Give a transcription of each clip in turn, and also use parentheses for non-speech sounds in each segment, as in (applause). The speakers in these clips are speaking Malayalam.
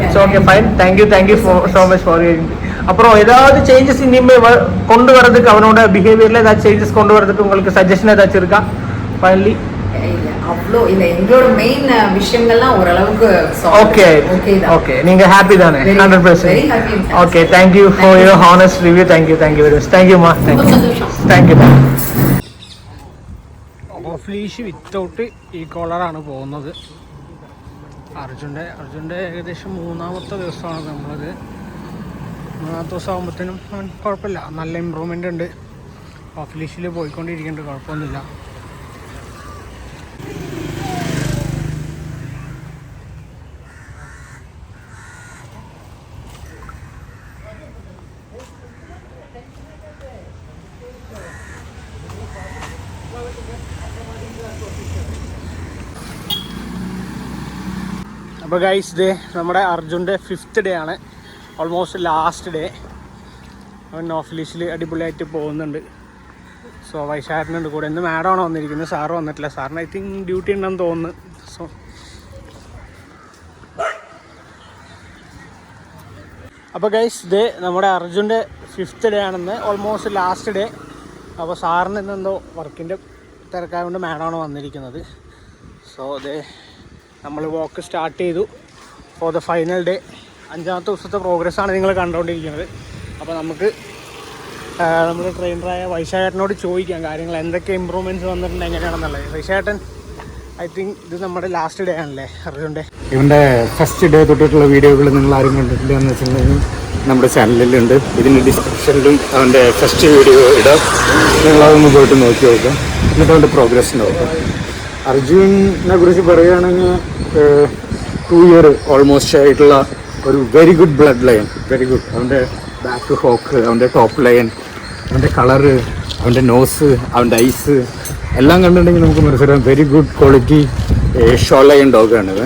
It's okay fine thank you thank you so much for அப்புறம் ஏதாவது சேஞ்சஸ் இனிமே வ- கொண்டு வரதுக்கு அவனோட பிஹேவியர்ல ஏதாவது சேஞ்சஸ் கொண்டு வரதுக்கு உங்களுக்கு சஜஷன் ஏதாச்சும் இருக்கா ஃபைனலி இல்ல அவ்வளோ இல்ல எங்களோட மெயின் விஷயங்கள்லாம் ஓரளவுக்கு ஓகே ஓகே தான் ஓகே நீங்க ஹாப்பி தானே Very- hundred very percent happy and okay satisfied. Thank you for Thank you. Your honest review thank you thank you very much thank you மா ரொம்ப சந்தோஷம் thank you off leash without ഈ കോളറാണ് പോകുന്നത് അർജുന്റെ അർജുന്റെ ഏകദേശം മൂന്നാമത്തെ ദിവസമാണ് നമ്മളത്. മൂന്നാമത്തെ ദിവസം ആകുമ്പോഴത്തേനും അവൻ കുഴപ്പമില്ല. നല്ല ഇമ്പ്രൂവ്മെന്റ് ഉണ്ട്. ഓഫ് ലീഷിൽ പോയിക്കൊണ്ടിരിക്കുന്നുണ്ട്. കുഴപ്പമൊന്നുമില്ല. അപ്പോൾ ഗൈസ് ഡേ നമ്മുടെ അർജുന്റെ ഫിഫ്ത്ത് ഡേ ആണ്. ഓൾമോസ്റ്റ് ലാസ്റ്റ് ഡേ അവൻ ഓഫീസിൽ അടിപൊളിയായിട്ട് പോകുന്നുണ്ട്. സോ വൈശാഖനുണ്ട് കൂടെ. ഇന്ന് മാഡമാണ് വന്നിരിക്കുന്നത്. സാറ് വന്നിട്ടില്ല. സാറിന് ഐ തിങ്ക് ഡ്യൂട്ടി ഉണ്ടെന്ന് തോന്നുന്നു. സോ അപ്പോൾ ഗൈസ് ഡേ നമ്മുടെ അർജുന്റെ ഫിഫ്ത്ത് ഡേ ആണെന്ന് ഓൾമോസ്റ്റ് ലാസ്റ്റ് ഡേ അപ്പോൾ സാറിന് ഇന്ന് എന്തോ വർക്കിന്റെ തിരക്കായതുകൊണ്ട് മാഡമാണ് വന്നിരിക്കുന്നത്. സോ ദേ നമ്മൾ വോക്ക് സ്റ്റാർട്ട് ചെയ്തു. ഫോർ ദ ഫൈനൽ ഡേ അഞ്ചാമത്തെ ദിവസത്തെ പ്രോഗ്രസ്സാണ് നിങ്ങൾ കണ്ടുകൊണ്ടിരിക്കുന്നത് അപ്പോൾ നമുക്ക് നമ്മുടെ ട്രെയിനറായ വൈശാഖേട്ടനോട് ചോദിക്കാം കാര്യങ്ങൾ എന്തൊക്കെ ഇമ്പ്രൂവ്മെന്റ്സ് വന്നിട്ടുണ്ട് എങ്ങനെയാണെന്നുള്ളത്. വൈശാഖേട്ടൻ ഐ തിങ്ക് ഇത് നമ്മുടെ ലാസ്റ്റ് ഡേ ആണല്ലേ? അർജുന്റെ ഇവന്റെ ഫസ്റ്റ് ഡേ തൊട്ടിട്ടുള്ള വീഡിയോകൾ നിങ്ങൾ ആരും കണ്ടിട്ടില്ല എന്ന് വെച്ചിട്ടുണ്ടെങ്കിൽ നമ്മുടെ ചാനലിലുണ്ട് ഇതിന്റെ ഡിസ്ക്രിപ്ഷനിലും അവന്റെ ഫസ്റ്റ് വീഡിയോ ഇടാം. നിങ്ങളതൊന്ന് പോയിട്ട് നോക്കി നോക്കാം. എന്നിട്ട് അവന്റെ പ്രോഗ്രസ് നോക്കാം. അർജുനെ കുറിച്ച് പറയുകയാണെങ്കിൽ ടു ഇയർ ഓൾമോസ്റ്റ് ആയിട്ടുള്ള ഒരു very good blood line very good അവന്റെ ബാക്ക് ഹോക്ക് അവന്റെ ടോപ്പ് ലൈൻ അവന്റെ കളറ് അവന്റെ നോസ് അവന്റെ ഐസ് എല്ലാം കണ്ടിട്ടുണ്ടെങ്കിൽ നമുക്ക് മനസ്സിലാക്കാം. Very good quality show line ഡോഗാണിത്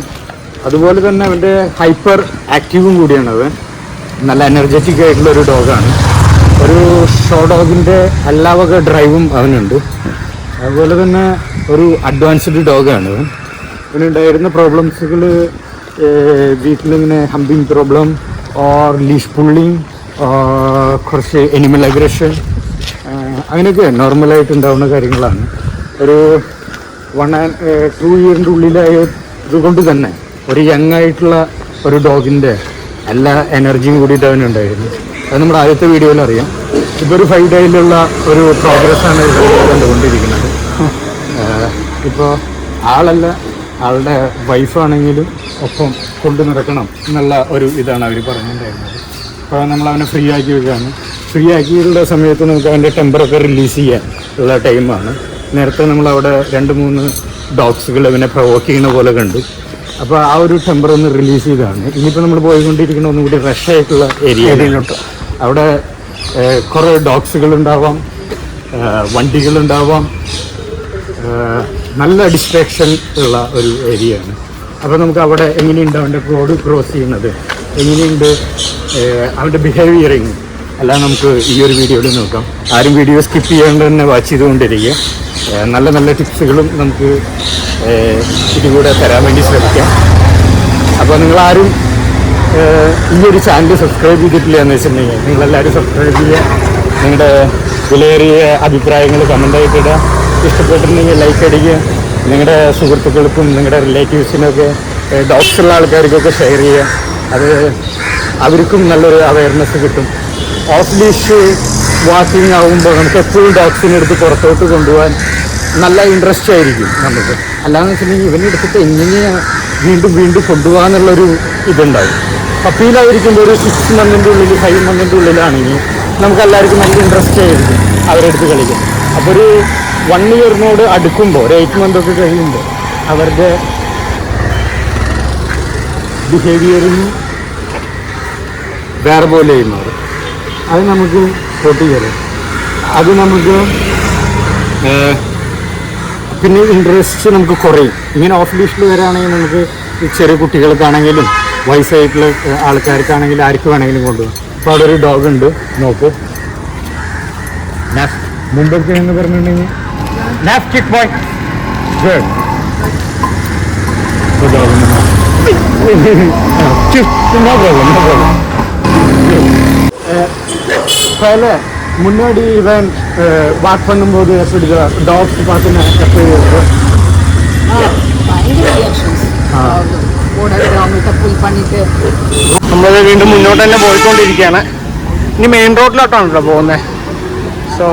അതുപോലെ തന്നെ അവന്റെ ഹൈപ്പർ ആക്റ്റീവും കൂടിയാണ് അവൻ. നല്ല എനർജറ്റിക് ആയിട്ടുള്ള ഒരു ഡോഗാണ് ഒരു ഷോ ഡോഗിന്റെ എല്ലാ വക ഡ്രൈവും അവനുണ്ട്. അതുപോലെ തന്നെ ഒരു അഡ്വാൻസ്ഡ് ഡോഗാണ് ഇവനുണ്ടായിരുന്ന പ്രോബ്ലംസുകൾ വീട്ടിലിങ്ങനെ humping problem or leash pulling കുറച്ച് എനിമൽ അഗ്രഷൻ അങ്ങനെയൊക്കെ നോർമലായിട്ട് ഉണ്ടാവുന്ന കാര്യങ്ങളാണ്. ഒരു വൺ ആൻഡ് ടു ഇയറിന്റെ ഉള്ളിലായ ഇതുകൊണ്ട് തന്നെ ഒരു യങ് ആയിട്ടുള്ള ഒരു ഡോഗിന്റെ എല്ലാ എനർജിയും കൂടിയിട്ട് അവനുണ്ടായിരുന്നു. അത് നമ്മുടെ ആദ്യത്തെ വീഡിയോയിൽ അറിയാം. ഇപ്പോൾ ഒരു ഫൈവ് ഡേയിലുള്ള ഒരു പ്രോഗ്രസ്സാണ് കണ്ടുകൊണ്ടിരിക്കുന്നത്. ഇപ്പോൾ ആളല്ല ആളുടെ വൈഫാണെങ്കിലും ഒപ്പം കൊണ്ടു നടക്കണം എന്നുള്ള ഒരു ഇതാണ് അവർ പറഞ്ഞിട്ടുണ്ടായിരുന്നത്. അപ്പോൾ നമ്മൾ അവനെ ഫ്രീ ആക്കി വെക്കുകയാണ്. ഫ്രീ ആക്കിയിട്ടുള്ള സമയത്ത് നമുക്ക് അവന്റെ ടെമ്പറൊക്കെ റിലീസ് ചെയ്യാൻ ഉള്ള ടൈമാണ് നേരത്തെ നമ്മൾ അവിടെ രണ്ട് മൂന്ന് ഡോഗ്സുകൾ അവനെ പ്രൊവോക്ക് ചെയ്യുന്ന പോലെ കണ്ടു. അപ്പോൾ ആ ഒരു ടെമ്പർ ഒന്ന് റിലീസ് ചെയ്താണ് ഇനിയിപ്പോൾ നമ്മൾ പോയിക്കൊണ്ടിരിക്കുന്ന ഒന്നും കൂടി റഷ് ആയിട്ടുള്ള ഏരിയയിലോട്ട് അവിടെ കുറേ ഡോഗ്സുകൾ ഉണ്ടാവാം വണ്ടികളുണ്ടാവാം. നല്ല ഡിസ്ട്രാക്ഷൻ ഉള്ള ഒരു ഏരിയ ആണ് അപ്പോൾ നമുക്ക് അവിടെ എങ്ങനെയുണ്ട് അവന്റെ റോഡ് ക്രോസ് ചെയ്യുന്നത്? എങ്ങനെയുണ്ട് അവന്റെ ബിഹേവിയറിങ് എല്ലാം നമുക്ക് ഈ ഒരു വീഡിയോയിൽ നോക്കാം. ആരും വീഡിയോ സ്കിപ്പ് ചെയ്യാണ്ട് തന്നെ വാച്ച് ചെയ്തുകൊണ്ടിരിക്കുക. നല്ല നല്ല ടിപ്സുകളും നമുക്ക് ഇതിലൂടെ തരാൻ വേണ്ടി ശ്രമിക്കാം. അപ്പോൾ നിങ്ങളാരും ഈ ഒരു ചാനൽ സബ്സ്ക്രൈബ് ചെയ്തിട്ടില്ല എന്ന് വെച്ചിട്ടുണ്ടെങ്കിൽ നിങ്ങളെല്ലാവരും സബ്സ്ക്രൈബ് ചെയ്യുക. നിങ്ങളുടെ വിലയേറിയ അഭിപ്രായങ്ങൾ കമന്റായിട്ട് ഇടുക. ഇഷ്ടപ്പെട്ടിട്ടുണ്ടെങ്കിൽ ലൈക്ക് അടിക്കുക. നിങ്ങളുടെ സുഹൃത്തുക്കൾക്കും നിങ്ങളുടെ റിലേറ്റീവ്സിനൊക്കെ ഡോക്ടറുള്ള ആൾക്കാർക്കൊക്കെ ഷെയർ ചെയ്യുക. അത് അവർക്കും നല്ലൊരു അവയർനെസ് കിട്ടും. ഓഫ് ലീഷ് വാക്കിംഗ് ആകുമ്പോൾ നമുക്ക് എപ്പോഴും ഡോഗ്സിനെ പുറത്തോട്ട് കൊണ്ടുപോകാൻ നല്ല ഇൻട്രസ്റ്റ് ആയിരിക്കും നമുക്ക്. അല്ലാന്ന് വെച്ചിട്ടുണ്ടെങ്കിൽ ഇവനെടുത്തിട്ട് എങ്ങനെയാണ് വീണ്ടും വീണ്ടും കൊണ്ടുപോകാന്നുള്ളൊരു ഇതുണ്ടാവും. പപ്പിയിലായിരിക്കുമ്പോൾ ഒരു സിക്സ് മന്തിന്റെ ഉള്ളിൽ ഫൈവ് മന്തിന്റെ ഉള്ളിലാണെങ്കിൽ നമുക്ക് എല്ലാവർക്കും നല്ല ഇൻട്രസ്റ്റ് ആയിരിക്കും അവരെടുത്ത് കളിക്കും അപ്പോൾ ഒരു വൺ ഇയറിനോട് അടുക്കുമ്പോൾ ഒരു എയ്റ്റ് മന്ത് ഒക്കെ കഴിയുമ്പോൾ അവരുടെ ബിഹേവിയറിന് വേറെ പോലെ മാറും. അത് നമുക്ക് പൊട്ടിക്കരുത് അത് നമുക്ക് പിന്നെ ഇൻട്രസ്റ്റ് നമുക്ക് കുറയും. ഇങ്ങനെ ഓഫ് ലിസ്റ്റിൽ വരാണെങ്കിൽ നമുക്ക് ചെറിയ കുട്ടികൾക്കാണെങ്കിലും വയസ്സായിട്ടുള്ള ഏഹ്, ആൾക്കാർക്കാണെങ്കിലും ആർക്ക് വേണമെങ്കിലും കൊണ്ടുപോകാം അപ്പോൾ അവിടെ ഒരു ഡോഗ് ഉണ്ട് നോക്ക് നാഫ് മുമ്പൊക്കെ എന്ന് പറഞ്ഞിട്ടുണ്ടെങ്കിൽ enough kick boy good dog no problem no problem பல முன்னாடி இவன் வாக் பண்ணும்போது எப்படி டாக்ஸ் பார்த்து நான் எப்படி இருக்கும் ഭയങ്കര നമ്മൾ വീണ്ടും മുന്നോട്ട് തന്നെ പോയിക്കൊണ്ടിരിക്കുകയാണ്. ഇനി മെയിൻ റോഡിലോട്ടാണല്ലോ പോകുന്നത് സോ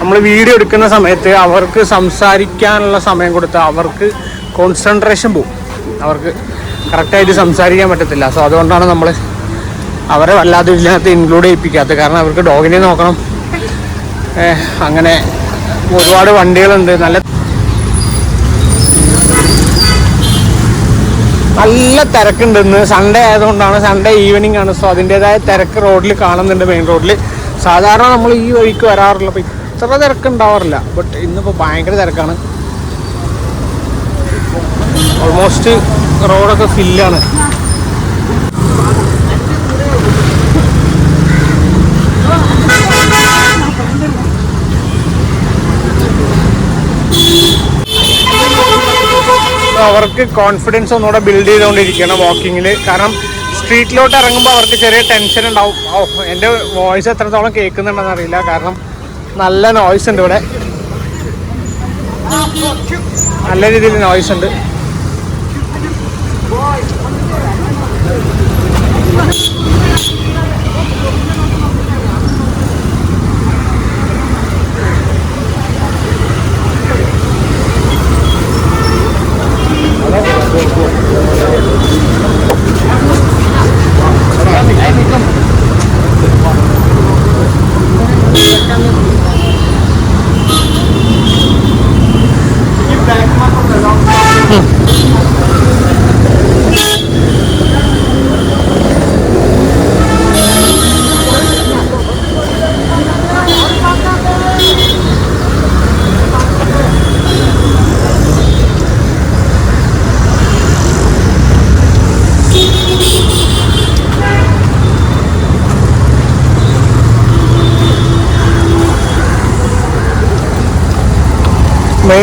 നമ്മൾ വീഡിയോ എടുക്കുന്ന സമയത്ത് അവർക്ക് സംസാരിക്കാനുള്ള സമയം കൊടുത്ത് അവർക്ക് കോൺസെൻട്രേഷൻ പോവും. അവർക്ക് കറക്റ്റായിട്ട് സംസാരിക്കാൻ പറ്റത്തില്ല. സോ അതുകൊണ്ടാണ് നമ്മൾ അവരെ വല്ലാതെ ഇതിനകത്ത് ഇൻക്ലൂഡ് ചെയ്യിപ്പിക്കാത്തത്. കാരണം അവർക്ക് ഡോഗിനെ നോക്കണം. അങ്ങനെ ഒരുപാട് വണ്ടികളുണ്ട്. നല്ല നല്ല തിരക്കുണ്ട് ഇന്ന്. സൺഡേ ആയതുകൊണ്ടാണ് സൺഡേ ഈവനിങ് ആണ്. സോ അതിന്റെതായ തിരക്ക് റോഡിൽ കാണുന്നുണ്ട് മെയിൻ റോഡിൽ സാധാരണ നമ്മൾ ഈ വഴിക്ക് വരാറില്ല. അപ്പോൾ ഇത്ര തിരക്ക് ഉണ്ടാവാറില്ല. ബട്ട് ഇന്നിപ്പോൾ ഭയങ്കര തിരക്കാണ്. ഓൾമോസ്റ്റ് റോഡൊക്കെ ഫില്ലാണ് അവർക്ക് കോൺഫിഡൻസ് ഒന്നുകൂടെ ബിൽഡ് ചെയ്തുകൊണ്ടിരിക്കുകയാണ് വാക്കിങ്ങിൽ കാരണം സ്ട്രീറ്റിലോട്ട് ഇറങ്ങുമ്പോൾ അവർക്ക് ചെറിയ ടെൻഷൻ ഉണ്ടാവും. ഓ എന്റെ വോയിസ് എത്രത്തോളം കേൾക്കുന്നുണ്ടെന്ന് അറിയില്ല. കാരണം നല്ല നോയ്സ് ഉണ്ട് ഇവിടെ. നല്ല രീതിയിൽ നോയ്സ് ഉണ്ട്.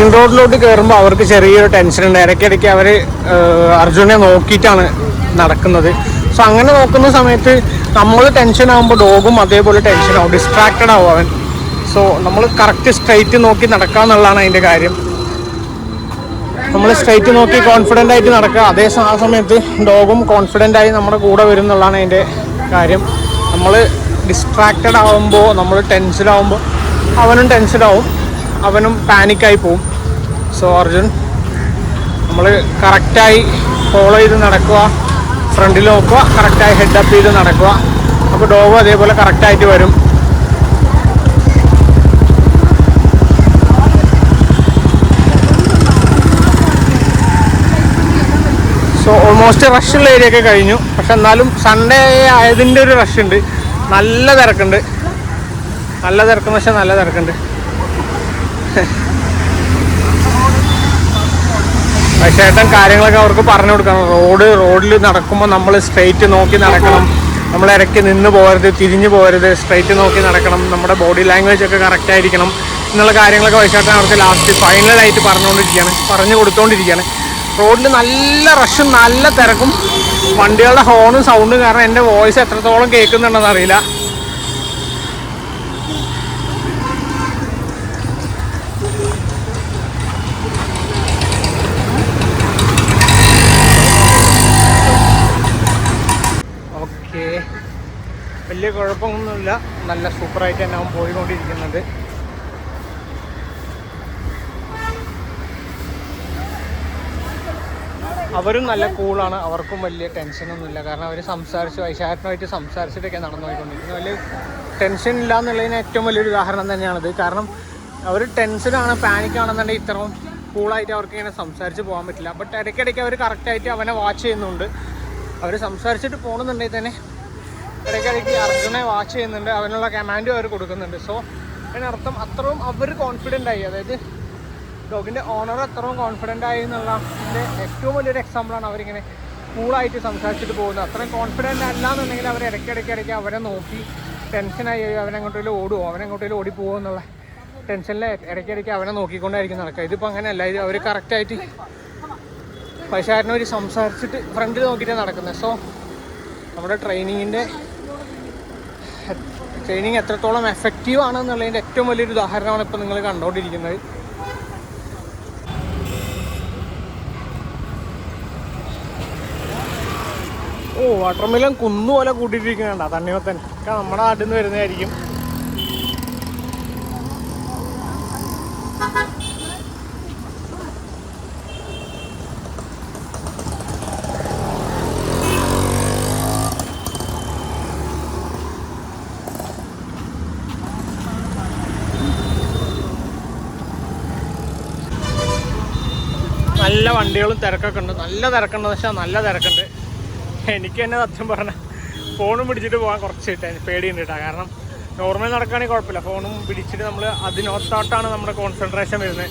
മെയിൻ റോഡിലോട്ട് കയറുമ്പോൾ അവർക്ക് ചെറിയൊരു ടെൻഷൻ ഉണ്ട്. ഇടയ്ക്കിടയ്ക്ക് അവർ അർജുനെ നോക്കിയിട്ടാണ് നടക്കുന്നത്. സോ അങ്ങനെ നോക്കുന്ന സമയത്ത് നമ്മൾ ടെൻഷൻ ആകുമ്പോൾ ഡോഗും അതേപോലെ ടെൻഷൻ ആവും. ഡിസ്ട്രാക്റ്റഡ് ആവും അവൻ. സോ നമ്മൾ കറക്റ്റ് സ്ട്രൈറ്റ് നോക്കി നടക്കുക എന്നുള്ളതാണ് അതിന്റെ കാര്യം. നമ്മൾ സ്ട്രൈറ്റ് നോക്കി കോൺഫിഡന്റ് ആയിട്ട് നടക്കുക അതേ ആ സമയത്ത് ഡോഗും കോൺഫിഡന്റ് ആയി നമ്മുടെ കൂടെ വരും എന്നുള്ളതാണ് അതിന്റെ കാര്യം. നമ്മൾ ഡിസ്ട്രാക്റ്റഡ് ആവുമ്പോൾ നമ്മൾ ടെൻഷൻ ആവുമ്പോൾ അവനും ടെൻഷൻ ആവും. അവനും പാനിക്കായി പോവും. സോ അർജുൻ നമ്മൾ കറക്റ്റായി ഫോളോ ചെയ്ത് നടക്കുക ഫ്രണ്ടിൽ നോക്കുക കറക്റ്റായി ഹെഡപ്പ് ചെയ്ത് നടക്കുക. അപ്പോൾ ഡോഗ് അതേപോലെ കറക്റ്റായിട്ട് വരും. സോ ഓൾമോസ്റ്റ് റഷുള്ള ഏരിയ ഒക്കെ കഴിഞ്ഞു. പക്ഷെ എന്നാലും സൺഡേ ആയതിന്റെ ഒരു റഷ് ഉണ്ട്. നല്ല തിരക്കുണ്ട്. നല്ല തിരക്കെന്ന് വെച്ചാൽ നല്ല തിരക്കുണ്ട്. (laughs) ചേട്ടൻ കാര്യങ്ങളൊക്കെ അവർക്ക് പറഞ്ഞു കൊടുക്കണം. റോഡ് റോഡിൽ നടക്കുമ്പോൾ നമ്മൾ സ്ട്രെയിറ്റ് നോക്കി നടക്കണം. നമ്മൾ ഇടയ്ക്ക് നിന്ന് പോകരുത് തിരിഞ്ഞു പോകരുത്. സ്ട്രെയിറ്റ് നോക്കി നടക്കണം. നമ്മുടെ ബോഡി ലാംഗ്വേജ് ഒക്കെ കറക്റ്റ് ആയിരിക്കണം എന്നുള്ള കാര്യങ്ങളൊക്കെ വൈശേട്ടൻ അവർക്ക് ലാസ്റ്റ് ഫൈനലായിട്ട് പറഞ്ഞുകൊണ്ടിരിക്കുകയാണ്. പറഞ്ഞു കൊടുത്തുകൊണ്ടിരിക്കുകയാണ് റോഡിൽ നല്ല റഷും നല്ല തിരക്കും. വണ്ടികളുടെ ഹോണും സൗണ്ടും കാരണം എന്റെ വോയിസ് എത്രത്തോളം കേൾക്കുന്നുണ്ടെന്ന് അറിയില്ല ഓക്കെ വലിയ കുഴപ്പമൊന്നുമില്ല നല്ല സൂപ്പറായിട്ട് തന്നെ അവൻ പോയിക്കൊണ്ടിരിക്കുന്നുണ്ട് അവരും നല്ല കൂളാണ്. അവർക്കും വലിയ ടെൻഷനൊന്നുമില്ല. കാരണം അവർ സംസാരിച്ച് വൈശാഖനുമായിട്ട് സംസാരിച്ചിട്ടൊക്കെ നടന്നു പോയിക്കൊണ്ടിരിക്കുന്നത് വലിയ ടെൻഷൻ ഇല്ല എന്നുള്ളതിന് ഏറ്റവും വലിയൊരു ഉദാഹരണം തന്നെയാണത്. കാരണം അവർ ടെൻഷനാണ് പാനിക്കാണെന്നുണ്ടെങ്കിൽ ഇത്രയും കൂളായിട്ട് അവർക്ക് ഇങ്ങനെ സംസാരിച്ച് പോകാൻ പറ്റില്ല. ബട്ട് ഇടയ്ക്കിടയ്ക്ക് അവർ കറക്റ്റായിട്ട് അവനെ വാച്ച് ചെയ്യുന്നുണ്ട്. അവർ സംസാരിച്ചിട്ട് പോകണമെന്നുണ്ടെങ്കിൽ തന്നെ ഇടയ്ക്കിടയ്ക്ക് അർജുനെ വാച്ച് ചെയ്യുന്നുണ്ട്. അവനുള്ള കമാൻഡും അവർ കൊടുക്കുന്നുണ്ട്. സോ അതിനർത്ഥം അത്രയും അവർ കോൺഫിഡന്റ് ആയി. അതായത് ഡോഗിന്റെ ഓണർ അത്രയും കോൺഫിഡന്റ് ആയി എന്നുള്ള എന്റെ ഏറ്റവും വലിയൊരു എക്സാമ്പിളാണ് അവരിങ്ങനെ കൂളായിട്ട് സംസാരിച്ചിട്ട് പോകുന്നത്. അത്രയും കോൺഫിഡന്റ് അല്ല എന്നുണ്ടെങ്കിൽ അവർ ഇടയ്ക്കിടയ്ക്ക് ഇടയ്ക്ക് അവരെ നോക്കി ടെൻഷനായി അവനെങ്ങോട്ടേലും ഓടുമോ അവനെങ്ങോട്ടേലും ഓടിപ്പോകുമോ എന്നുള്ള ടെൻഷനിൽ ഇടയ്ക്കിടയ്ക്ക് അവനെ നോക്കിക്കൊണ്ടായിരിക്കും നടക്കുക. ഇതിപ്പോൾ അങ്ങനെയല്ല. ഇത് അവർ കറക്റ്റായിട്ട് പൈസാരനെ ഒരു സംസാരിച്ചിട്ട് ഫ്രണ്ടിൽ നോക്കിയിട്ടാണ് നടക്കുന്നത്. സോ നമ്മുടെ ട്രെയിനിങ്ങിന്റെ ട്രെയിനിങ് എത്രത്തോളം എഫക്റ്റീവ് ആണെന്നുള്ളതിന്റെ ഏറ്റവും വലിയൊരു ഉദാഹരണമാണ് ഇപ്പോൾ നിങ്ങൾ കണ്ടുകൊണ്ടിരിക്കുന്നത് ഓ വാട്ടർമെലൻ കുന്നുപോലെ കൂട്ടിയിട്ടിരിക്കുന്നുണ്ട തണ്ണിമത്തൻ. ഒക്കെ നമ്മുടെ നാട്ടിൽ നിന്ന് വരുന്നതായിരിക്കും നല്ല വണ്ടികളും തിരക്കൊക്കെ ഉണ്ട്. നല്ല തിരക്കുണ്ട്. പക്ഷേ നല്ല തിരക്കുണ്ട്. എനിക്ക് തന്നെ സത്യം പറഞ്ഞ ഫോണും പിടിച്ചിട്ട് പോകാൻ കുറച്ച് ടെ- പേടിയുണ്ട് കേട്ടോ. കാരണം നോർമൽ നടക്കുകയാണെങ്കിൽ കുഴപ്പമില്ല. ഫോണും പിടിച്ചിട്ട് നമ്മൾ അതിനോത്തോട്ടാണ് നമ്മുടെ കോൺസെൻട്രേഷൻ വരുന്നത്.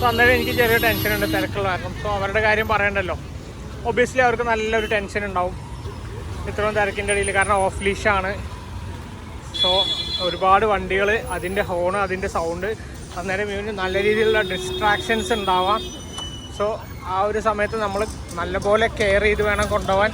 സോ അന്നേരം എനിക്ക് ചെറിയ ടെൻഷൻ ഉണ്ട് തിരക്കുള്ള കാരണം. സോ അവരുടെ കാര്യം പറയണ്ടല്ലോ. ഒബിയസ്ലി അവർക്ക് നല്ലൊരു ടെൻഷൻ ഉണ്ടാവും. ഇത്രയും തിരക്കിന്റെ ഇടയിൽ. കാരണം ഓഫ് ലീഷാണ് സോ ഒരുപാട് വണ്ടികൾ അതിന്റെ ഹോണ് അതിന്റെ സൗണ്ട് അന്നേരം ഇവന് നല്ല രീതിയിലുള്ള ഡിസ്ട്രാക്ഷൻസ് ഉണ്ടാവാം. സോ ആ ഒരു സമയത്ത് നമ്മൾ നല്ലപോലെ കെയർ ചെയ്ത് വേണം കൊണ്ടുപോകാൻ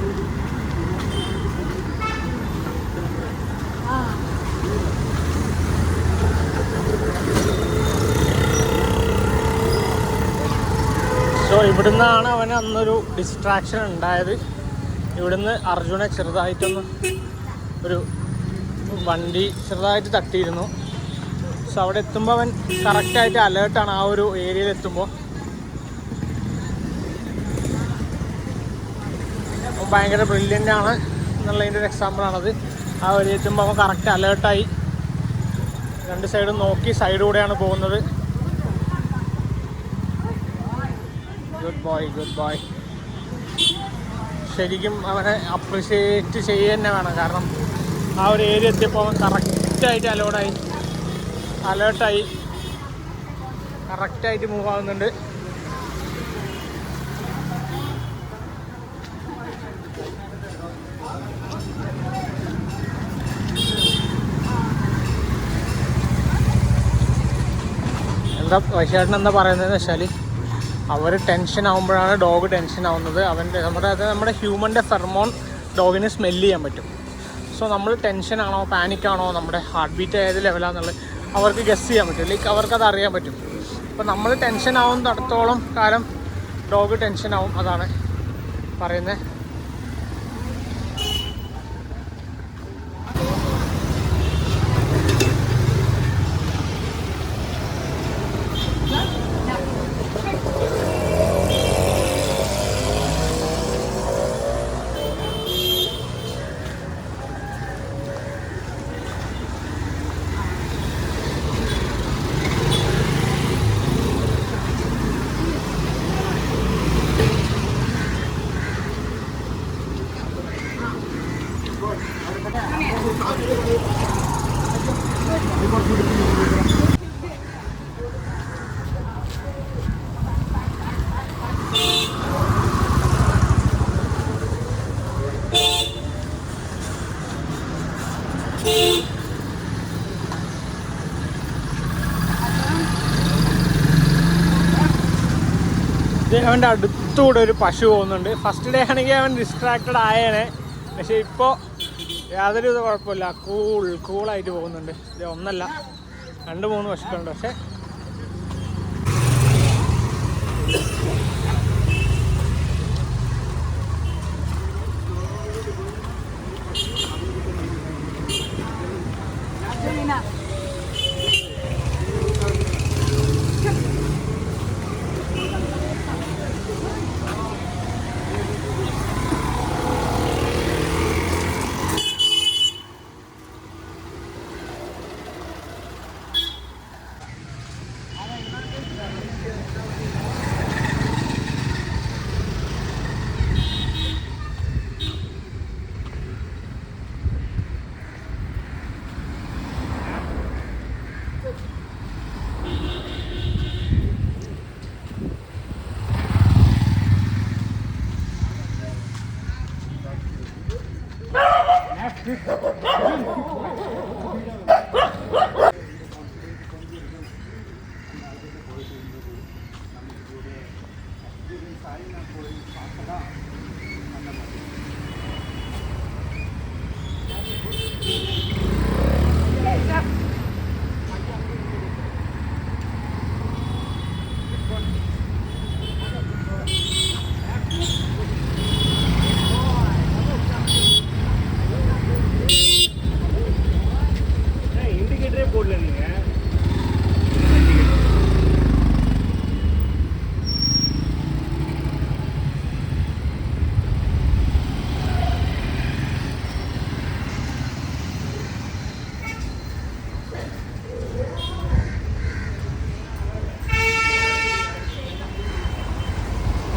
സോ ഇവിടുന്നാണ് അവന് അന്നൊരു ഡിസ്ട്രാക്ഷൻ ഉണ്ടായത്. ഇവിടുന്ന് അർജുനെ ചെറുതായിട്ടൊന്ന് ഒരു വണ്ടി ചെറുതായിട്ട് തട്ടിയിരുന്നു. സോ അവിടെ എത്തുമ്പോൾ അവൻ കറക്റ്റായിട്ട് അലേർട്ടാണ് ആ ഒരു ഏരിയയിൽ എത്തുമ്പോൾ ഭയങ്കര ബ്രില്യന്റ് ആണ് എന്നുള്ളതിന്റെ ഒരു എക്സാമ്പിളാണത് ആ ഒരു എത്തുമ്പോൾ അവൻ കറക്റ്റ് അലേർട്ടായി രണ്ട് സൈഡും നോക്കി സൈഡിലൂടെയാണ് പോകുന്നത്. ഗുഡ് ബോയ് ഗുഡ് ബോയ് ശരിക്കും അവനെ അപ്രിഷിയേറ്റ് ചെയ്യുക തന്നെ വേണം. കാരണം ആ ഒരു ഏരിയ എത്തിയപ്പോൾ അവൻ കറക്റ്റായിട്ട് അലേർട്ടായി അലേർട്ടായി കറക്റ്റായിട്ട് മൂവ് ആവുന്നുണ്ട്. എന്താ വൈശാട്ടൻ എന്താ പറയുന്നതെന്ന് വെച്ചാൽ അവർ ടെൻഷൻ ആകുമ്പോഴാണ് ഡോഗ് ടെൻഷൻ ആവുന്നത്. അവന്റെ നമ്മുടെ അത് നമ്മുടെ ഹ്യൂമന്റെ ഫെർമോൺ ഡോഗിന് സ്മെല്ല് ചെയ്യാൻ പറ്റും. സോ നമ്മൾ ടെൻഷനാണോ പാനിക്കാണോ നമ്മുടെ ഹാർട്ട് ബീറ്റ് ഏത് ലെവലാണെന്നുള്ളത് അവർക്ക് ഗസ് ചെയ്യാൻ പറ്റും. ലൈക്ക് അവർക്കത് അറിയാൻ പറ്റും. അപ്പോൾ നമ്മൾ ടെൻഷൻ ആവുന്നിടത്തോളം കാലം ഡോഗ് ടെൻഷൻ ആവും അതാണ് പറയുന്നത് ഇത് അവന്റെ അടുത്തുകൂടെ ഒരു പശു പോകുന്നുണ്ട്. ഫസ്റ്റ് ഡേ ആണെങ്കിൽ അവൻ ഡിസ്ട്രാക്റ്റഡ് ആയേനെ. പക്ഷെ ഇപ്പോൾ യാതൊരു കുഴപ്പമില്ല. കൂൾ കൂളായിട്ട് പോകുന്നുണ്ട്. ഒന്നല്ല. രണ്ട് മൂന്ന് പശുക്കളുണ്ട്. പക്ഷെ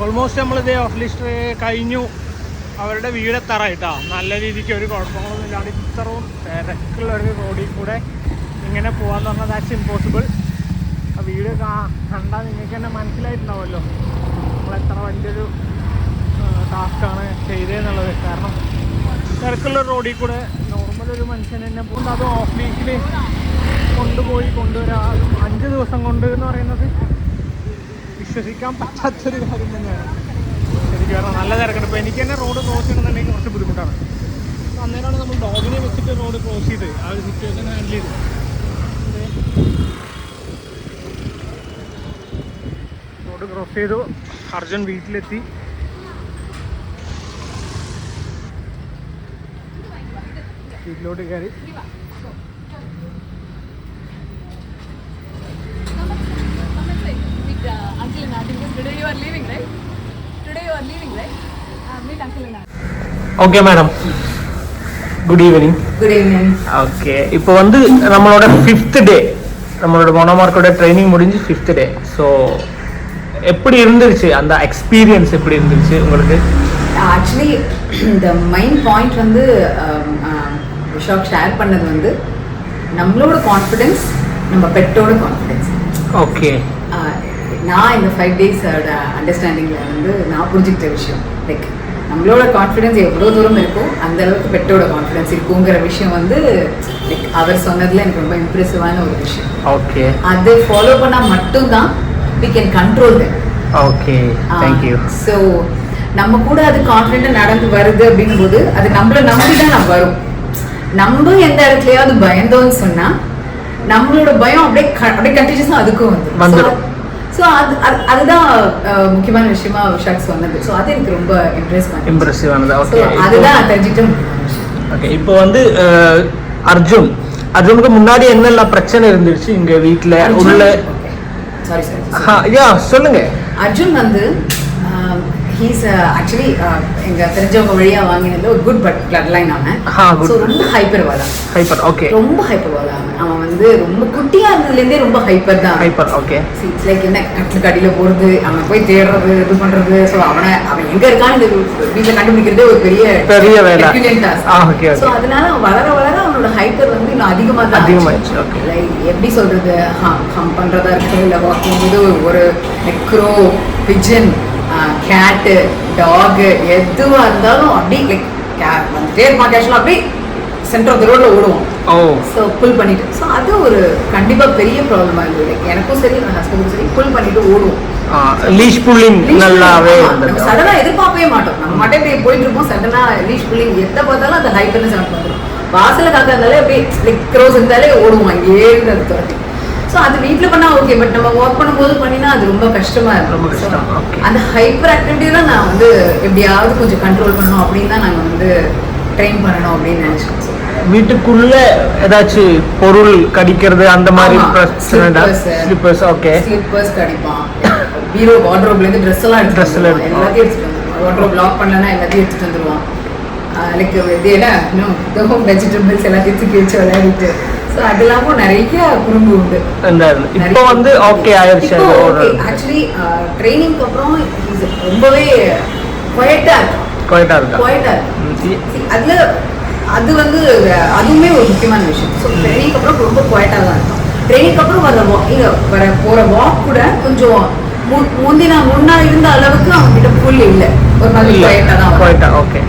ഓൾമോസ്റ്റ് നമ്മളിത് ഓഫ് ലിസ്റ്റ് കഴിഞ്ഞു. അവരുടെ വീടെത്താറായിട്ടാ നല്ല രീതിക്ക് ഒരു കുഴപ്പങ്ങളൊന്നും ഇത്രയും തിരക്കുള്ള ഒരു റോഡിൽ കൂടെ ഇങ്ങനെ പോകാന്ന് പറഞ്ഞാൽ ദാറ്റ്സ് ഇമ്പോസിബിൾ ആ വീട് കണ്ടാൽ നിങ്ങൾക്ക് തന്നെ മനസ്സിലായിട്ടുണ്ടാവുമല്ലോ. നമ്മളെത്ര വലിയൊരു ടാസ്ക്കാണ് ചെയ്തതെന്നുള്ളത് കാരണം തിരക്കുള്ള റോഡിൽ കൂടെ നോർമൽ ഒരു മനുഷ്യൻ തന്നെ പോകുന്നത് അതും ഓഫ് വീക്കിൽ കൊണ്ടുപോയി കൊണ്ടുവരാ. അഞ്ച് ദിവസം കൊണ്ട് എന്ന് പറയുന്നത് വിശ്വസിക്കാൻ പറ്റാത്തൊരു കാര്യം തന്നെയാണ്. എനിക്ക് പറഞ്ഞാൽ നല്ല തിരക്കുണ്ട് ഇപ്പോൾ എനിക്ക് തന്നെ റോഡ് ക്രോസ് ചെയ്യണമെന്നുണ്ടെങ്കിൽ കുറച്ച് ബുദ്ധിമുട്ടാണ്. അന്നേരമാണ് നമ്മൾ ഡോഗിനെ വെച്ചിട്ട് റോഡ് ക്രോസ് ചെയ്ത് ആ ഒരു സിറ്റുവേഷൻ ഹാൻഡിൽ ചെയ്ത്. റോഡ് ക്രോസ് ചെയ്തു. അർജുൻ വീട്ടിലെത്തി. വീട്ടിലോട്ട് കയറി. Uncle and auntie because today you are leaving, right? Today you are leaving, right? Uh, meet uncle and auntie. Okay madam good evening good evening okay இப்போ வந்து நம்மளோட ஃபிஃப்த் டே நம்மளோட மொனமார்க்கோட ட்ரைனிங் முடிஞ்சு ஃபிஃப்த் டே ஸோ எப்படி இருந்துருச்சு அந்த எக்ஸ்பீரியன்ஸ் எப்படி இருந்துச்சு உங்களுக்கு? ஆக்சுவலி இந்த மெயின் பாயிண்ட் வந்து விஷாக் ஷேர் பண்ணது வந்து நம்மளோட கான்ஃபிடென்ஸ் நம்ம பெட்டோட கான்ஃபிடென்ஸ் ஓகே நான் இந்த ஃபைவ் டேஸோட அண்டர்ஸ்டாண்டிங்கில் வந்து நான் புரிஞ்சுக்கிட்ட விஷயம். லைக் நம்மளோட கான்ஃபிடென்ஸ் எவ்வளோ தூரம் இருக்கோ அந்த அளவுக்கு பெட்டோட கான்ஃபிடென்ஸ் இருக்குங்கிற விஷயம் வந்து லைக் அவர் சொன்னதில் எனக்கு ரொம்ப இம்ப்ரெசிவான ஒரு விஷயம். ஓகே அதை ஃபாலோ பண்ணால் மட்டும்தான் we can control them. Okay thank you so நம்ம கூட அது கான்ஃபிடென்ட்டாக நடந்து வருது அப்படிங்கும்போது அது நம்மள நம்பி தான் நம்ம வரும். நம்ம எந்த இடத்துலயாவது பயந்தோம்னு சொன்னா நம்மளோட பயம் அப்படியே அப்படியே கண்டினியூஸாக அதுக்கும் வந்துரும். ஸோ அது அது- அதுதான் முக்கியமான விஷயமா விஷாக் சொன்னது ஸோ அது எனக்கு ரொம்ப இம்ப்ரெஸ் ஸோ ஓகே அதுதான் விஷயம் ஓகே இப்போ வந்து அர்ஜுன். அர்ஜுனுக்கு முன்னாடி என்னெல்லாம் பிரச்சனை இருந்துச்சு? இங்க வீட்ல உள்ள சாரி சாரி யா சொல்லுங்க. அர்ஜுன் வந்து ஹீஸ் ஆக்சுவலி எங்க தெரிஞ்சவங்க வழியா வாங்கினது ஒரு குட் பட் பிளட் லைன் அவன். ஸோ ரொம்ப ஹைப்பர் வாதான் ஹைப்பர் ஓகே ரொம்ப ஹைப்பர் வாதான் அவன் வந்து ரொம்ப குட்டியா இருந்ததுலேருந்தே ரொம்ப ஹைப்பர் தான். ஹைப்பர் ஓகே இட்ஸ் லைக் என்ன கட்டிலுக்கு அடியில போறது அவனை போய் தேடுறது இது பண்றது. ஸோ அவனை அவன் எங்க இருக்கான்னு இந்த வீட்டில் கண்டுபிடிக்கிறதே ஒரு பெரிய பெரிய வேலை. So, அதனால வளர வளர அவனோட ஹைப்பர் வந்து இன்னும் அதிகமா தான் அதிகமாயிடுச்சு, okay. லைக் எப்படி சொல்றது? ஹம் ஹம் பண்றதா இருக்கட்டும் இல்லை வாக்கிங் போது ஒரு நெக்ரோ பிஜன் கேட்டு டாகு எதுவா இருந்தாலும் அப்படி லைக் வந்துட்டே இருப்பான் கேஷுவலாக அப்படி சென்டர் ஆஃப் த ரோட்ல ஓடுவான் ஓ. ஸோ புல் பண்ணிட்டு ஸோ அது ஒரு கண்டிப்பா பெரிய ப்ராப்ளமா இருந்தது. Like, எனக்கும் சரி என் ஹஸ்பண்டுக்கும் சரி புல் பண்ணிட்டு ஓடுவோம். லீஷ் புல்லிங் நல்லாவே நம்ம சடனா எதிர்பார்க்கவே மாட்டோம். நம்ம மட்டும் இப்படி போயிட்டு இருப்போம் சடனா லீஷ் புல்லிங் எத்த பார்த்தாலும் அந்த ஹைப்பர்னஸ் நமக்கு வந்துடும் வாசல்ல காக்கா இருந்தாலே அப்படியே லைக் க்ரோஸ் இருந்தாலே ஓடுவோம் அங்கேயே இருந்து அது துரத்தி. ஸோ அது வீட்டில் பண்ணா ஓகே பட் நம்ம ஒர்க் பண்ணும்போது பண்ணினா அது ரொம்ப கஷ்டமா இருக்கும். அந்த ஹைப்பர் ஆக்டிவிட்டி தான் நான் வந்து எப்படியாவது கொஞ்சம் கண்ட்ரோல் பண்ணணும் அப்படின்னு தான் நாங்கள் வந்து ட்ரெயின் பண்ணணும் அப்படின்னு நினைச்சோம். வீட்டுக்குள்ள ஏதாச்சும் பொருள் கடிக்கிறது அந்த மாதிரி. பிரச்சனை. ஸ்லிப்பர்ஸ் ஓகே ஸ்லிப்பர்ஸ் கடிப்பான். பீரோ வார்ட்ரோப்ல இருந்து ட்ரெஸ் எல்லாம் எடுத்து Dress எல்லாம். எல்லாத்தையும் எடுத்துட்டு வந்துருவான். வார்ட்ரோப் லாக் பண்ணலன்னா எல்லாத்தையும் எடுத்துட்டு வந்துருவான். லைக் இது என்ன? இன்னும் வெஜிடபிள்ஸ் எல்லாத்தையும் தூக்கி வச்சு விளையாடிட்டு. இப்போ வந்து ஓகே ஒரு ஆக்சுவலி ட்ரைனிங்க்கு அப்புறம் ரொம்பவே குவைட்டா குவைட்டா இருக்கா? குவைட்டா அதுல அது வந்து அதுவுமே ஒரு முக்கியமான விஷயம். ஸோ ட்ரைனிங் அப்புறம் ரொம்ப குவைட்டாக தான் இருக்கும். ட்ரைனிங் அப்புறம் வர இங்க வர போற வாக் கூட கொஞ்சம் முந்தின முன்னா இருந்த அளவுக்கு அவங்க கிட்ட புல் இல்லை. ஒரு மாதிரி இல்ல. குவைட்டாக தான் குவைட்டா ஓகே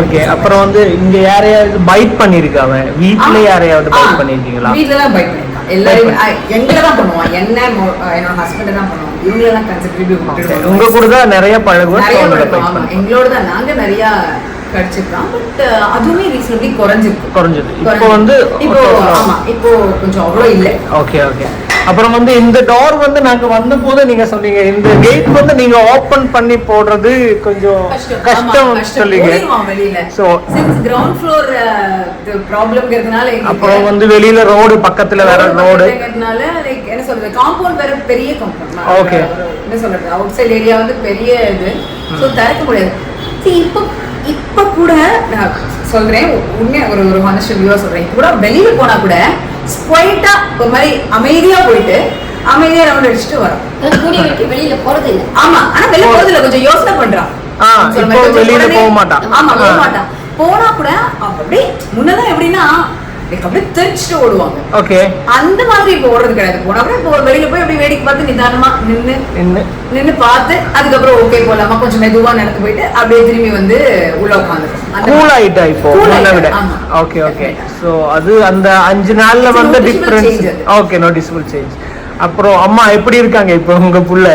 ஓகே அப்புறம் வந்து இங்க யாரையாவது பைட் பண்ணிருக்கா அவன் வீட்ல யாரையாவது பைட் பண்ணிருக்கீங்களா? வீட்ல தான் பைட் பண்ணிருக்கான் எல்லாரும் எங்களை தான் பண்ணுவான் என்ன என்னோட ஹஸ்பண்ட் தான் பண்ணுவான் இவங்களெல்லாம் கன்சிடர் உங்க கூட தான் நிறைய பழகுவோம். எங்களோட தான் நாங்க நிறைய கடிச்சிருக்கோம். பட் அதுவுமே ரீசன்ட்லி குறைஞ்சிருக்கு. குறைஞ்சது. இப்போ. வந்து இப்போ ஆமா இப்போ கொஞ்சம் அவ்வளோ இல்லை. ஓகே ஓகே அப்புறம் வந்து இந்த டோர் வந்து நாங்க வந்த போது நீங்க சொன்னீங்க இந்த கேட் வந்து நீங்க ஓபன் பண்ணி போடுறது கொஞ்சம் கஷ்டம். சொல்லிங்க. சின்ஸ் கிரவுண்ட் ஃப்ளோர் ப்ராப்ளம்ங்கிறதுனால அப்புறம் வந்து வெளியில ரோடு பக்கத்துல வேற ரோடு லைக் என்ன சொல்றது காம்பவுண்ட் வேற பெரிய காம்பவுண்ட் Okay. என்ன சொல்றது அவுட் சைடு ஏரியா வந்து பெரிய இது. ஸோ திறக்க முடியாது. இப்போ இப்போ கூட நான் சொல்றேன் உண்மையா ஒரு ஒரு மனுஷன் வியூவா சொல்றேன். கூட வெளியில போனா கூட ஸ்குவைட்டா ஒரு மாதிரி அமைதியா போயிட்டு அமைதியா ரவுண்ட் அடிச்சுட்டு வரோம் கூடி வெட்டி வெளியில போறது இல்ல ஆமா ஆனா வெளில போறது இல்ல கொஞ்சம் யோசனை பண்றான் வெளியில போக மாட்டான். ஆமா போக. மாட்டான் போனா கூட அப்படியே முன்னதான் எப்படின்னா அப்படியே தெரிச்சுட்டு ஓடுவாங்க. ஓகே. அந்த மாதிரி இப்போ ஓடுறது கிடையாது. போனா கூட இப்போ வெளியில போய் அப்படியே வேடிக்கை பார்த்து நிதானமா நின்னு இன்னும் நின்னு பார்த்து அதுக்கப்புறம் ஓகே போலாமா கொஞ்சம் மெதுவா நடந்து போயிட்டு அப்படியே திரும்பி வந்து உள்ள உட்காந்துரும் கூல் ஆயிட்டா இப்போ? முன்ன விட. ஓகே ஓகே சோ அது அந்த அஞ்சு நாள்ல வந்த டிஃபரன்ஸ். ஓகே நோட்டிசபிள் சேஞ்ச் அப்புறம் அம்மா எப்படி இருக்காங்க இப்போ உங்க புள்ள?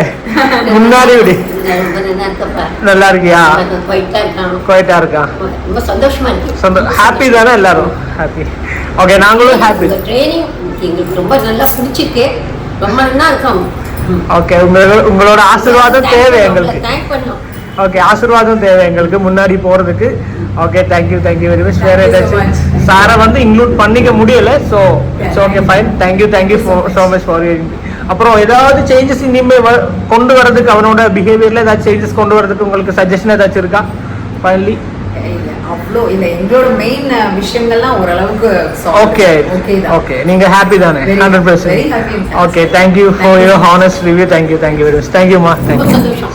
முன்னாடி விட. நல்லா இருக்கியா? (laughs) குவைட்டா இருக்கான். ரொம்ப சந்தோஷமா இருக்கு. ஹாப்பி தானே எல்லாரும்? ஹாப்பி ஓகே நாங்களும் ஹாப்பி ட்ரைனிங் எங்களுக்கு ரொம்ப நல்லா பிடிச்சிருக்கு. ரொம்ப நல்லா இருக்கோம். ஓகே உங்களோட உங்களோட ஆசீர்வாதம் தேவை எங்களுக்கு. தேங்க் பண்ணோம். ஓகே ஆசீர்வாதம் தேவை எங்களுக்கு முன்னாடி போறதுக்கு. Okay thank you thank you very much வேற ஏதாச்சும். சாரை வந்து இன்க்ளூட் பண்ணிக்க முடியல so it's okay fine thank you thank you so much for அப்புறம் ஏதாவது சேஞ்சஸ் இனிமே வ- கொண்டு வரதுக்கு அவனோட பிஹேவியர்ல ஏதாச்சும் சேஞ்சஸ் கொண்டு வரதுக்கு உங்களுக்கு சஜஷன் ஏதாச்சும் இருக்கா? ஃபைனலி இல்ல, அவ்வளோ இல்ல எங்களோட மெயின் விஷயங்கள்லாம் ஓரளவுக்கு ஓகே ஓகே ஓகே நீங்க ஹாப்பி தானே? Hundred percent okay thank you for your honest review thank you thank you very much தேங்க்யூமா தேங்க்யூ